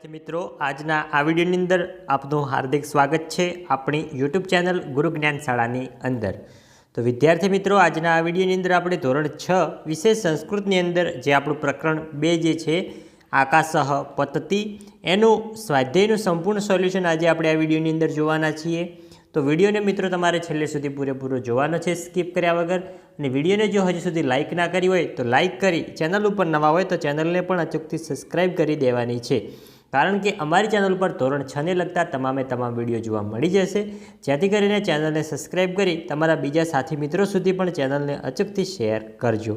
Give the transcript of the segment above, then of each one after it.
વિદ્યાર્થી મિત્રો, આજના આ વિડીયોની અંદર આપનું હાર્દિક સ્વાગત છે આપણી યુટ્યુબ ચેનલ ગુરુ જ્ઞાન શાળાની અંદર. તો વિદ્યાર્થી મિત્રો, આજના આ વિડીયોની અંદર આપણે ધોરણ છ વિશેષ સંસ્કૃતની અંદર જે આપણું પ્રકરણ બે જે છે આકાશહ પતતી, એનું સ્વાધ્યાયનું સંપૂર્ણ સોલ્યુશન આજે આપણે આ વિડીયોની અંદર જોવાના છીએ. તો વિડીયોને મિત્રો તમારે છેલ્લે સુધી પૂરેપૂરો જોવાનો છે, સ્કીપ કર્યા વગર. અને વિડીયોને જો હજી સુધી લાઇક ના કરી હોય, તો લાઇક કરી. ચેનલ ઉપર નવા હોય તો ચેનલને પણ અચૂકથી સબસ્ક્રાઇબ કરી દેવાની છે. કારણ કે અમારી ચેનલ ઉપર ધોરણ છને લગતા તમામે તમામ વીડિયો જોવા મળી જશે. જેથી કરીને ચેનલને સબસ્ક્રાઈબ કરી તમારા બીજા સાથી મિત્રો સુધી પણ ચેનલને અચૂકથી શેર કરજો.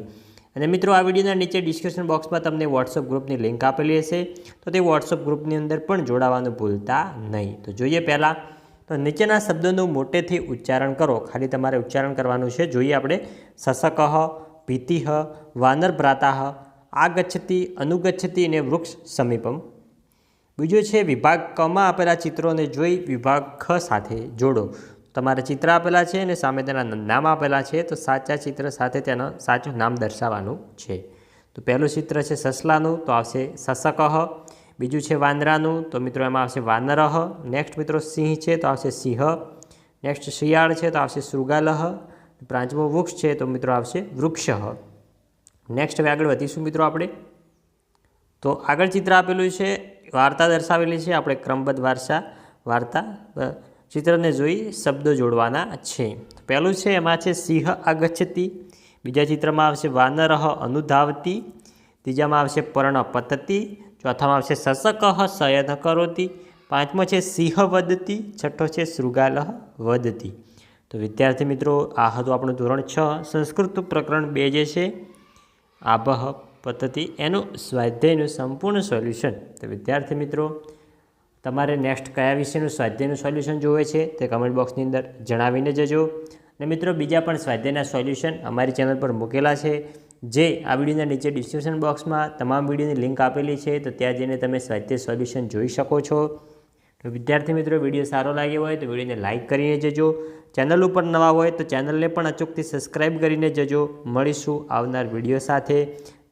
અને મિત્રો, આ વિડીયોના નીચે ડિસ્ક્રિપ્શન બોક્સમાં તમને વોટ્સઅપ ગ્રુપની લિંક આપેલી હશે. તો તે વોટ્સઅપ ગ્રુપની અંદર પણ જોડાવાનું ભૂલતા નહીં. તો જોઈએ પહેલાં, તો નીચેના શબ્દોનું મોટેથી ઉચ્ચારણ કરો. ખાલી તમારે ઉચ્ચારણ કરવાનું છે. જોઈએ આપણે. સસકહ ભીતિહ વાનર ભ્રાતાહ આગચ્છતિ, અનુગચ્છતિ અને વૃક્ષ સમીપમ. બીજો છે વિભાગ કમાં આપેલા ચિત્રોને જોઈ વિભાગ ખ સાથે જોડો. તમારે ચિત્ર આપેલા છે અને સામે તેના નામ આપેલા છે, તો સાચા ચિત્ર સાથે તેનું સાચું નામ દર્શાવવાનું છે. તો પહેલું ચિત્ર છે સસલાનું, તો આવશે સસકહ. બીજું છે વાંદરાનું, તો મિત્રો એમાં આવશે વાનરહ. નેક્સ્ટ મિત્રો સિંહ છે, તો આવશે સિંહ. નેક્સ્ટ શિયાળ છે, તો આવશે શૃગાલહ. પાંચમું વૃક્ષ છે, તો મિત્રો આવશે વૃક્ષ નેક્સ્ટ હવે આગળ વધીશું મિત્રો આપણે. તો આગળ ચિત્ર આપેલું છે વાર્તા દર્શાવેલી છે. આપણે ક્રમબદ્ધ વારસા, વાર્તા ચિત્રને જોઈ શબ્દો જોડવાના છે. પહેલું છે, એમાં છે સિંહ આગચ્છતી બીજા ચિત્રમાં આવશે વાનરહ અનુધાવતી. ત્રીજામાં આવશે પર્ણ પતતી. ચોથામાં આવશે સસકહ શયન કરોતી. પાંચમો છે સિંહ વધતી છઠ્ઠો છે શૃગાલહ વધતી તો વિદ્યાર્થી મિત્રો, આ હતું આપણું ધોરણ છ. સંસ્કૃત પ્રકરણ બે જે છે, આબહ પદ્ધતિ એનું સ્વાધ્યાયનું સંપૂર્ણ સોલ્યુશન. તો વિદ્યાર્થી મિત્રો, તમારે નેક્સ્ટ કયા વિષયનું સ્વાધ્યાયનું સોલ્યુશન જોવે છે તે કમેન્ટ બોક્સની અંદર જણાવીને જજો. અને મિત્રો, બીજા પણ સ્વાધ્યાયના સોલ્યુશન અમારી ચેનલ પર મૂકેલા છે. જે આ વિડીયોના નીચે ડિસ્ક્રિપ્શન બોક્સમાં તમામ વિડીયોની લિંક આપેલી છે, તો ત્યાં જઈને તમે સ્વાધ્યાય સોલ્યુશન જોઈ શકો છો. તો વિદ્યાર્થી મિત્રો, વીડિયો સારો લાગ્યો હોય તો વિડીયોને લાઇક કરીને જજો. ચેનલ ઉપર નવા હોય તો ચેનલને પણ અચૂકથી સબસ્ક્રાઈબ કરીને જજો. મળીશું આવનાર વીડિયો સાથે.